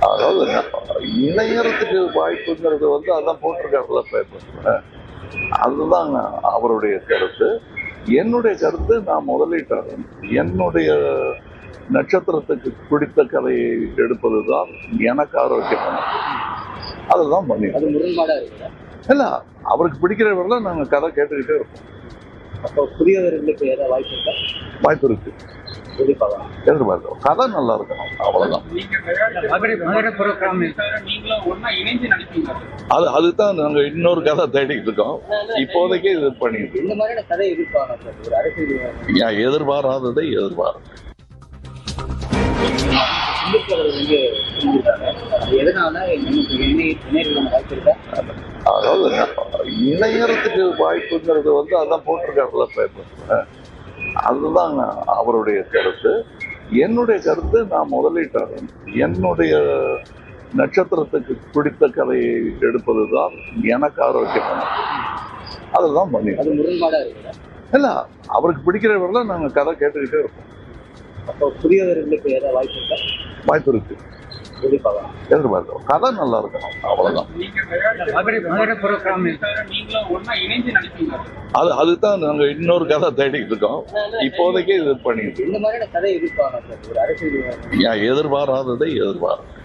அதாவது இணையறதுக்கு வாய்ப்புங்கிறது வந்து அதான் போட்டிருக்காருல பேப்பர்ல அதுதான் அவருடைய கருத்து. என்னுடைய கருத்து நான் முதலீட்டாளர். என்னுடைய நட்சத்திரத்துக்கு பிடித்த கதையை எடுப்பதுதான் எனக்கு ஆரோக்கியமான அதுதான் பண்ணி இல்ல அவருக்கு பிடிக்கிறவரெல்லாம் நாங்க கதை கேட்டுக்கிட்டே இருப்போம். அப்போ புதியவர்களுக்கு ஏதாவது வாய்ப்பு இருக்கா வாய்ப்பு இருக்கு எதிர்பார்க்கலாம் எதிர்பார்க்கிறோம் கதை நல்லா இருக்கணும் அவ்வளவுதான் அது அதுதான் நாங்க இன்னொரு கதை தேடிட்டு இருக்கோம் இப்போதைக்கு இது பண்ணிட்டு இருக்கோம். இந்த மாதிரியான கதை எதிர்பார்க்கலாம் எதிர்பாராததை எதிர்பார்க்க சிந்திப்பு அவர்கள் வந்து செஞ்சிருக்காங்க அது எதனால வாய்ப்பு இருக்கா அதாவது இணையறதுக்கு வாய்ப்புங்கிறது வந்து அதான் போட்டிருக்காருல பேப்பர்ல அதுதான் அவருடைய கருத்து. என்னுடைய கருத்து நான் முதலீட்டாளர். என்னுடைய நட்சத்திரத்துக்கு பிடித்த கதையை எடுப்பதுதான் எனக்கு ஆரோக்கியமான அதுதான் பண்ணி அது முரண்பாடா இருக்குதா? இல்ல அவருக்கு பிடிக்கிறவரெல்லாம் நாங்க கதை கேட்டுக்கிட்டே இருப்போம். அப்போ புதியவர்களுக்கு ஏதாவது வாய்ப்பு இருக்கா? வாய்ப்பு இருக்கு. எதிர்பார்க்கலாம் எதிர்பார்க்கிறோம். கதை நல்லா இருக்கணும் அவ்வளவுதான். அது அதுதான் நாங்க இன்னொரு கதை தேடிட்டு இருக்கோம். இப்போதைக்கு இது பண்ணிட்டு இருக்கோம். எதிர்பாராததை எதிர்பார்க்க